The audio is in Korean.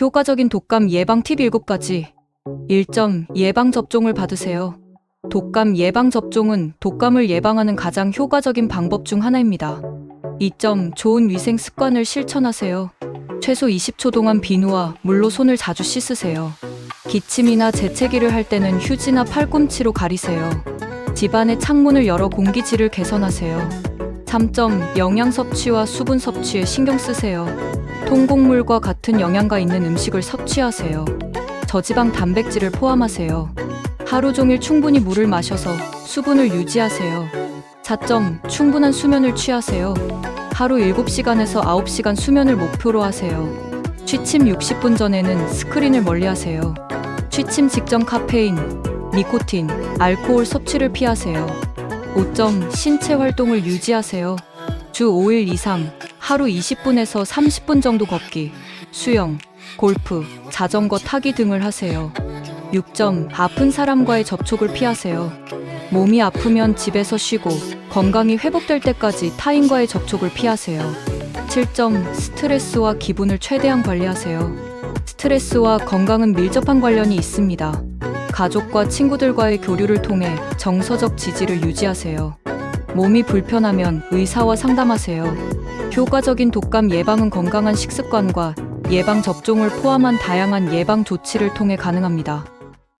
효과적인 독감 예방 팁 7가지. 1점 예방 접종을 받으세요. 독감 예방 접종은 독감을 예방하는 가장 효과적인 방법 중 하나입니다. 2점 좋은 위생 습관을 실천하세요. 최소 20초 동안 비누와 물로 손을 자주 씻으세요. 기침이나 재채기를 할 때는 휴지나 팔꿈치로 가리세요. 집안의 창문을 열어 공기질을 개선하세요. 3점 영양 섭취와 수분 섭취에 신경 쓰세요. 통곡물과 같은 영양가 있는 음식을 섭취하세요. 저지방 단백질을 포함하세요. 하루 종일 충분히 물을 마셔서 수분을 유지하세요. 4점 충분한 수면을 취하세요. 하루 7시간에서 9시간 수면을 목표로 하세요. 취침 60분 전에는 스크린을 멀리 하세요. 취침 직전 카페인, 니코틴, 알코올 섭취를 피하세요. 5점 신체 활동을 유지하세요. 주 5일 이상 하루 20분에서 30분 정도 걷기, 수영, 골프, 자전거 타기 등을 하세요. 6점 아픈 사람과의 접촉을 피하세요. 몸이 아프면 집에서 쉬고 건강이 회복될 때까지 타인과의 접촉을 피하세요. 7점 스트레스와 기분을 최대한 관리하세요. 스트레스와 건강은 밀접한 관련이 있습니다. 가족과 친구들과의 교류를 통해 정서적 지지를 유지하세요. 몸이 불편하면 의사와 상담하세요. 효과적인 독감 예방은 건강한 식습관과 예방 접종을 포함한 다양한 예방 조치를 통해 가능합니다.